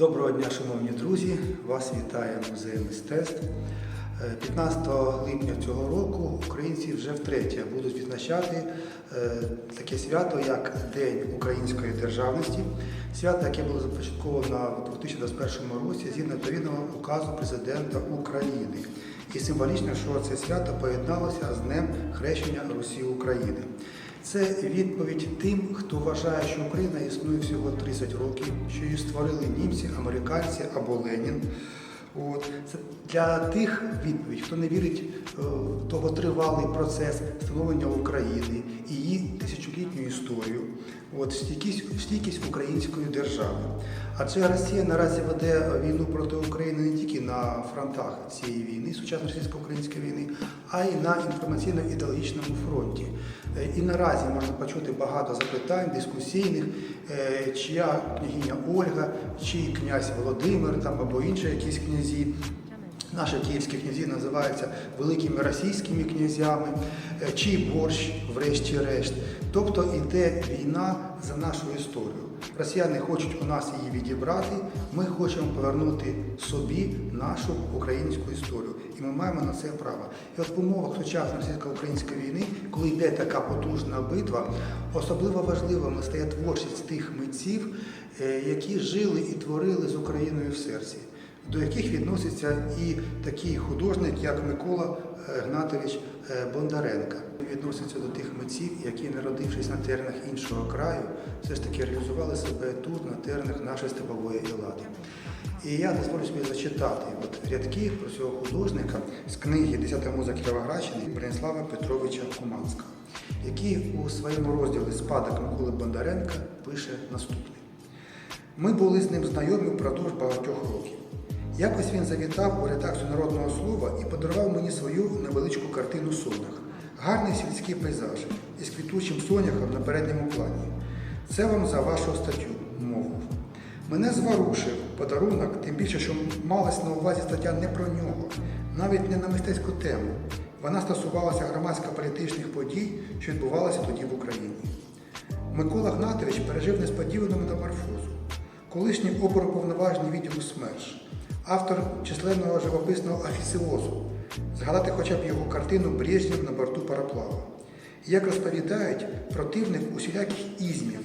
Доброго дня, шановні друзі! Вас вітає музей мистецтв. Е, 15 липня цього року українці вже втретє будуть відзначати е, таке свято, як День української державності. Свято, яке було започатковано у 2021 році згідно відповідного указу президента України. І символічно, що це свято поєдналося з Днем хрещення Русі України. Це відповідь тим, хто вважає, що Україна існує всього 30 років, що її створили німці, американці або Ленін. От. Це для тих відповідь, хто не вірить е, в довготривалий процес становлення України і її тисячолітню історію, от, стійкість, стійкість української держави. Адже Росія наразі веде війну проти України не тільки на фронтах цієї війни, сучасної російсько-української війни, а й на інформаційно-ідеологічному фронті. Е, І наразі можна почути багато запитань дискусійних, е, чия княгиня Ольга, чий князь Володимир там, або інші якісь князі. Наші київські князі називаються великими російськими князями, е, чий борщ, врешті-решт. Тобто йде війна за нашу історію. Росіяни хочуть у нас її відібрати, ми хочемо повернути собі нашу українську історію. І ми маємо на це право. І от в умовах сучасної російсько-української війни, коли йде така потужна битва, особливо важливими стає творчість тих митців, е, які жили і творили з Україною в серці до яких відноситься і такий художник, як Микола е, Гнатович е, Бондаренко. Відноситься до тих митців, які, народившись на теренах іншого краю, все ж таки реалізували себе тут, на теренах нашої степової Елади. І я дозволю собі зачитати от рядки про цього художника з книги «Десята муза Кіровоградщини Бронислава Петровича Куманського, який у своєму розділі Спадок Миколи Бондаренка пише наступне. Ми були з ним знайомі впродовж багатьох років. Якось він завітав у редакцію народного слова і подарував мені свою невеличку картину сонях. Гарний сільський пейзаж із квітучим соняхом на передньому плані. Це вам за вашу статтю, мовив. Мене зворушив подарунок, тим більше, що малась на увазі стаття не про нього, навіть не на мистецьку тему. Вона стосувалася громадсько-політичних подій, що відбувалися тоді в Україні. Микола Гнатович пережив несподівану метаморфозу. Колишній оборуповноважений відділу СМЕРШ, автор численного живописного офіціозу, згадати хоча б його картину Брежнєв на борту пароплава. Як розповідають, противник усіляких ізмів.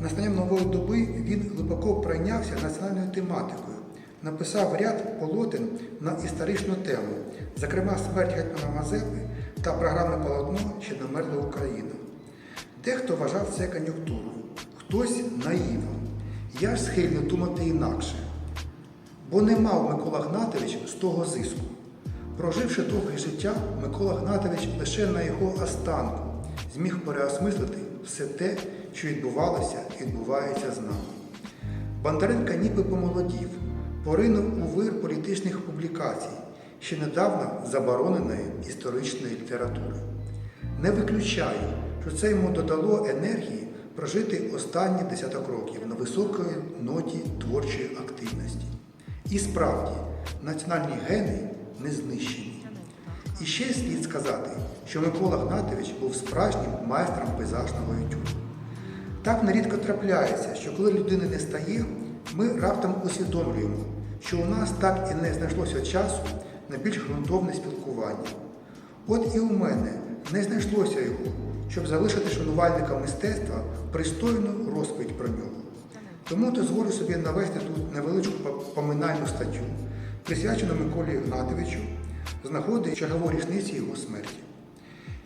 Настанням нової доби він глибоко пройнявся національною тематикою, написав ряд полотен на історичну тему, зокрема смерть Гетьмана Мазепи та програмне полотно Ще не Україна. Дехто вважав це кон'юнктурою, хтось наївом. Я ж схильний думати інакше. Бо не мав Микола Гнатович з того зиску. Проживши довге життя, Микола Гнатович лише на його останку зміг переосмислити все те, що відбувалося і відбувається з нами. Бондаренко ніби помолодів, поринув у вир політичних публікацій, ще недавно забороненої історичної літератури. Не виключаю, що це йому додало енергії прожити останні десяток років на високої ноті творчої активності. І справді, національні гени не знищені. І ще слід сказати, що Микола Гнатович був справжнім майстром пейзажного етюду. Так нерідко трапляється, що коли людини не стає, ми раптом усвідомлюємо, що у нас так і не знайшлося часу на більш ґрунтовне спілкування. От і у мене не знайшлося його, щоб залишити шанувальника мистецтва пристойну розповідь про нього. Тому дозволю собі навести тут невеличку поминальну статтю, присвячену Миколі Гнатовичу, з нагоди чергової річниці його смерті.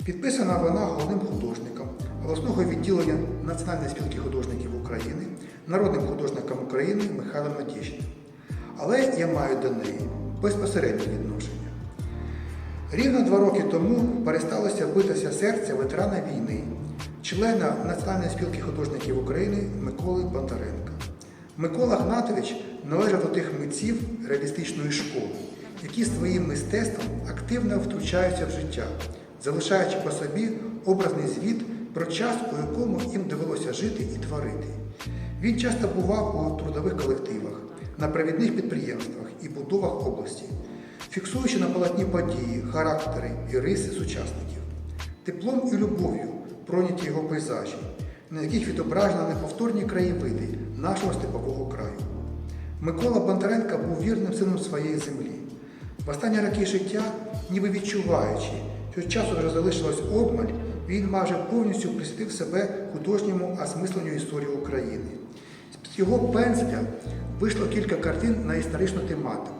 Підписана вона головним художником обласного відділення Національної спілки художників України, народним художником України Михайлом Надєжним. Але я маю до неї безпосереднє відношення. Рівно два роки тому пересталося битися серце ветерана війни, члена Національної спілки художників України Миколи Бондаренка. Микола Гнатович належав до тих митців реалістичної школи, які своїм мистецтвом активно втручаються в життя, залишаючи по собі образний звіт про час, у якому їм довелося жити і творити. Він часто бував у трудових колективах, на провідних підприємствах і будовах області, фіксуючи на полотні події, характери і риси сучасників. Теплом і любов'ю пройняті його пейзажі, на яких відображено неповторні краєвиди нашого степового краю. Микола Бондаренко був вірним сином своєї землі. В останні роки життя, ніби відчуваючи, що часу вже залишилось обмаль, він майже повністю присвятив себе художньому осмисленню історії України. З його пензля вийшло кілька картин на історичну тематику.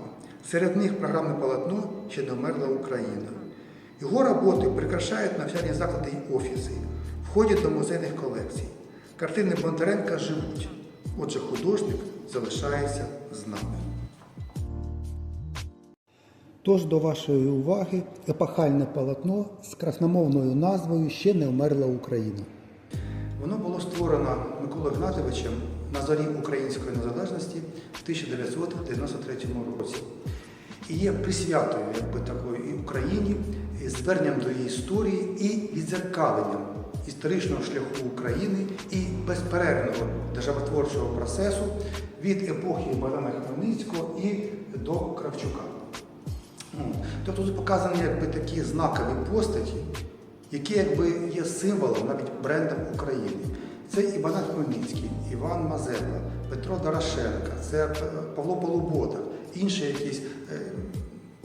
Серед них програмне полотно Ще не вмерла Україна. Його роботи прикрашають навчальні заклади і офіси, входять до музейних колекцій. Картини Бондаренка живуть. Отже, художник залишається з нами. Тож до вашої уваги епохальне полотно з красномовною назвою Ще не вмерла Україна. Воно було створено Миколою Гнатовичем на зорі української незалежності в 1993 році. І є присвятою якби, такої і Україні, і зверненням до її історії і відзеркаленням історичного шляху України і безперервного державотворчого процесу від епохи Богдана Хмельницького і до Кравчука. Ну, Тобто тут показані якби, такі знакові постаті, які якби, є символом, навіть брендом України. Це і Богдан Хмельницький, Іван Мазепа, Петро Дорошенко, це е, Павло Полубота, інші якісь е,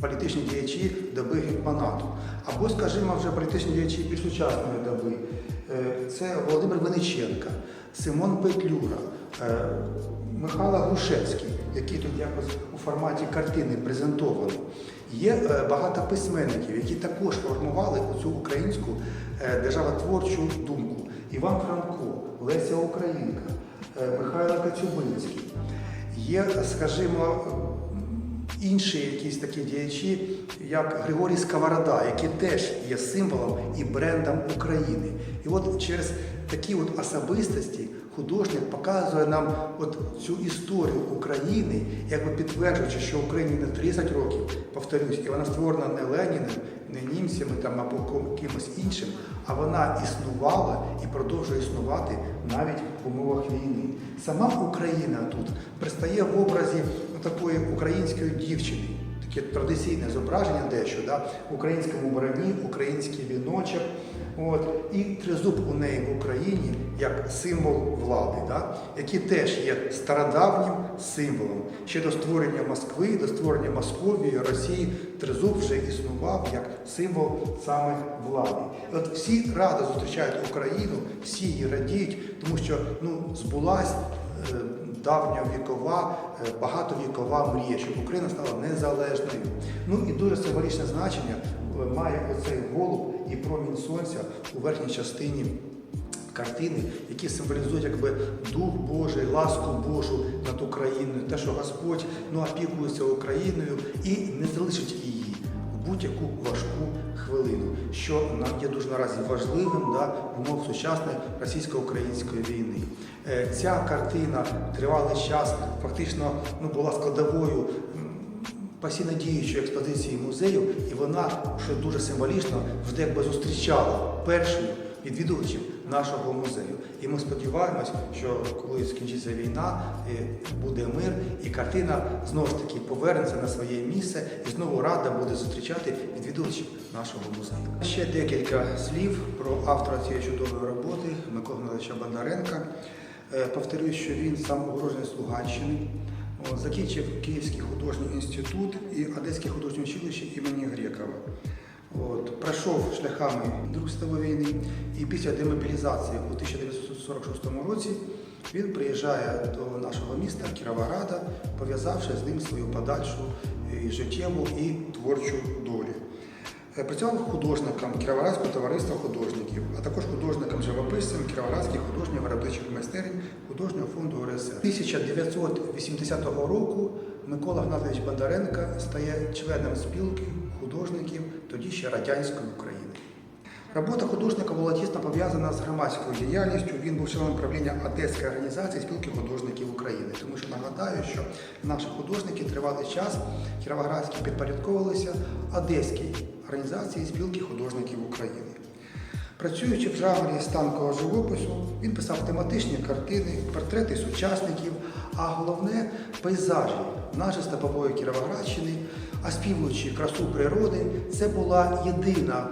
політичні діячі доби гетьманату. Або, скажімо, вже політичні діячі більш сучасної доби. Е, Це Володимир Вениченка, Симон Петлюра, е, Михайло Грушевський, який тут якось у форматі картини презентовано. Є е, багато письменників, які також формували цю українську державотворчу думку. Іван Франко, Леся Українка, Михайло Коцюбинський. Є, скажімо, інші якісь такі діячі, як Григорій Сковорода, який теж є символом і брендом України. І от через такі от особистості художник показує нам от цю історію України, якби підтверджуючи, що Україні не 30 років, повторюсь, і вона створена не Леніним, не німцями там, або кимось іншим, а вона існувала і продовжує існувати навіть в умовах війни. Сама Україна тут пристає в образі такої української дівчини. Таке традиційне зображення дещо, да? в українському броні, український віночок. От, і тризуб у неї в Україні як символ влади, да? який теж є стародавнім символом. Ще до створення Москви, до створення Московії, Росії, тризуб вже існував як символ саме влади. І от всі радо зустрічають Україну, всі її радіють, тому що ну, збулась е, давньовікова, е, багатовікова мрія, щоб Україна стала незалежною. Ну і дуже символічне значення е, має оцей голуб і промінь сонця у верхній частині картини, які символізують якби дух Божий, ласку Божу над Україною, те, що Господь ну, опікується Україною і не залишить її будь-яку важку хвилину, що є дуже наразі важливим да, в умовах сучасної російсько-української війни. Е, Ця картина тривалий час фактично ну, була складовою постійно діючої експозиції музею, і вона, що дуже символічно, вже якби зустрічала першою відвідувачів нашого музею. І ми сподіваємось, що коли скінчиться війна, буде мир, і картина знову ж таки повернеться на своє місце і знову рада буде зустрічати відвідувачів нашого музею. Ще декілька слів про автора цієї чудової роботи Микола Гнатовича Бондаренка. Е, Повторюю, що він сам уроджений з Луганщини. Закінчив Київський художній інститут і Одеське художнє училище імені Грекова. От, пройшов шляхами Другої світової війни і після демобілізації у 1946 році він приїжджає до нашого міста Кіровограда, пов'язавши з ним свою подальшу і життєву і творчу долю. Е, Працював художником Кіровоградського товариства художників, а також художником живописцем Кіровоградських художньо виробничих майстерень художнього фонду РСР. 1980 року Микола Гнатович Бондаренко стає членом спілки художників тоді ще радянської України. Робота художника була тісно пов'язана з громадською діяльністю. Він був членом правління Одеської організації спілки художників України. Тому що нагадаю, що наші художники тривалий час кіровоградські підпорядковувалися Одеській організації спілки художників України. Працюючи в жанрі станкового живопису, він писав тематичні картини, портрети сучасників, а головне пейзажі нашої степової Кіровоградщини, співучи красу природи, це була єдина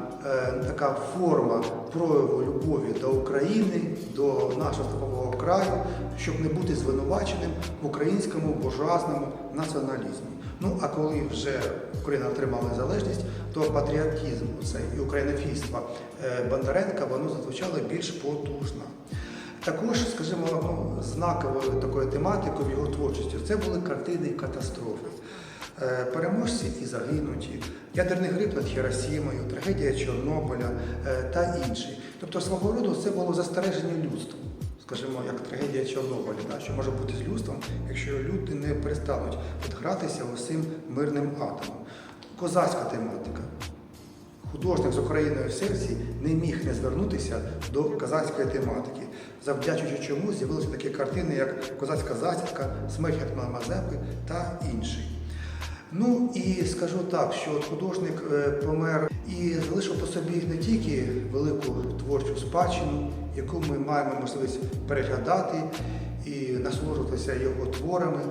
така форма прояву любові до України, до нашого степового краю, щоб не бути звинуваченим в українському буржуазному націоналізмі. Ну а коли вже Україна отримала незалежність, то патріотизм цей і українофільство е, Бондаренка воно зазвучало більш потужно. Також, скажімо, ну, знаковою такою тематикою в його творчості це були картини катастрофи. Е, Переможці і загинуті, ядерний гриб над Хіросімою, трагедія Чорнобиля е, та інші. Тобто свого роду це було застереження людству, скажімо, як трагедія Чорнобиля, да, що може бути з людством, якщо люди не перестануть от гратися усім мирним атомом. Козацька тематика. Художник з Україною в серці не міг не звернутися до козацької тематики, завдячуючи чому з'явилися такі картини, як Козацька засідка, Смерть Мазепи та інші. Ну і скажу так, що художник е, помер і залишив по собі не тільки велику творчу спадщину, яку ми маємо можливість переглядати і насолоджуватися його творами,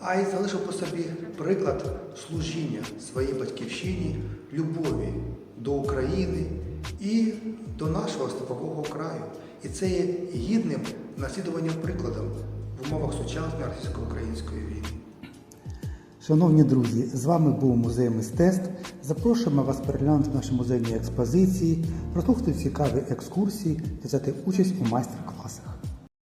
а й залишив по собі приклад служіння своїй батьківщині, любові до України і до нашого степового краю. І це є гідним наслідуванням прикладом в умовах сучасної російсько-української війни. Шановні друзі, з вами був музей мистецтв. Запрошуємо вас переглянути наші музейні експозиції, прослухати цікаві екскурсії та взяти участь у майстер-класах.